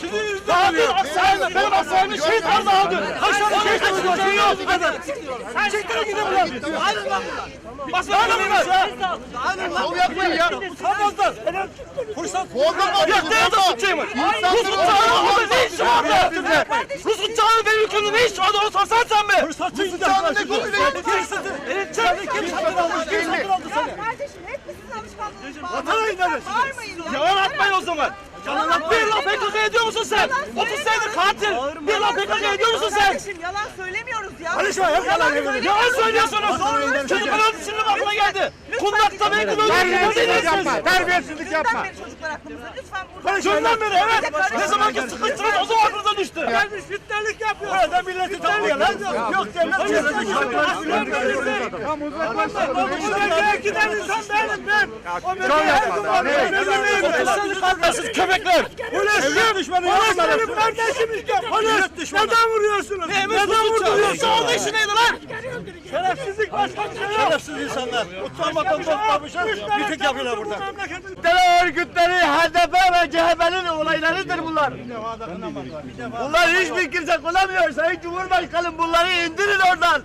Sizin yüzünüzden oluyor. Hastanede benim hastanede şehit vardı aldı. Tane şehit var? Şey yok. Sen çektirin gidin buradan. Ayrılın lan buradan. Basın lan. Ayrılın lan. Şov yapmayın ya. Utanmazlar. Fırsat. Bozma bak. Ya ne yazık tutacağım? Rus uçağının orada ne işi vardı? Rus uçağının benim ülkemde ne işi vardı? Onu sorsan sen mi? Fırsatçı uçağının ne konuyla Evet, çek. Kim satın almış? Kim satın aldı seni? Kardeşim hep mi sizin alışkanlığınız var? Vatan hainleri. Bağırmayın ya. Yalan atmayın o zaman. Bir laf PKK ediyor musun sen? 30 senedir katil. Bir laf PKK ediyor musun sen? Kardeşim yalan söylemiyoruz ya. Konuşma hep yalan söylüyorsunuz. Yalan söylüyorsunuz. Çocuklar öldü şimdi aklına geldi? Kundakta belki öldü. Terbiyesizlik yapma. Terbiyesizlik yapma. Lütfen çocuklar aklımıza. Lütfen burada. Şundan beri evet. Ne zamanki sıkıştınız o zaman aklınıza düştü. Gelmiş fitnelik yapıyor. Burada milleti tanıyor lan. Yok devlet Uzaklaşın. giden insan benim ben. Şov yapma. Ne? Siz köpekler. Polis düşmanı Polis benim kardeşim işte. Polis neden vuruyorsunuz? Neden vuruyorsunuz? Onun işi neydi lan? Şerefsizlik başka bir şey yok. Şerefsiz insanlar. Utanmadan toplamışlar. Miting yapıyorlar burada. Terör örgütleri, HDP ve CHP'nin olaylarıdır bunlar. Bunlar hiçbir kimse kullanmıyor. Sayın Cumhurbaşkanım bunları indirin oradan.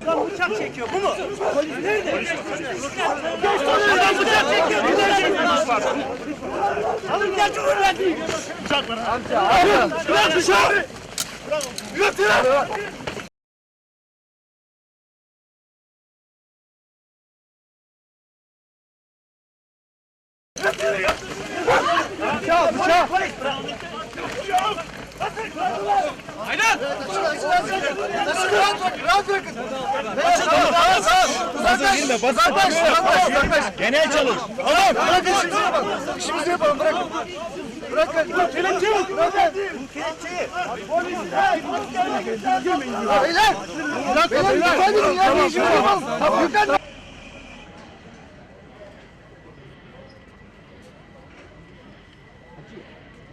Bıçak çekiyor bu mu? Polis nerede? Adam bıçak çekiyor. Alın gel Cumhurbaşkanı. Bıçakları. Amca. Bırak bıçağı. Götür. Bıçağı, bıçağı. Aynen. Rahat bırakın. Genel çalış. Tamam. Bırakın işimizi yapalım. İşimizi yapalım. Bırakın. Bırakın. Kelepçe yok. Beyler. Beyler dikkat edin ya. Bir işimizi yapalım. Tamam. Dikkat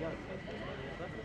Yeah.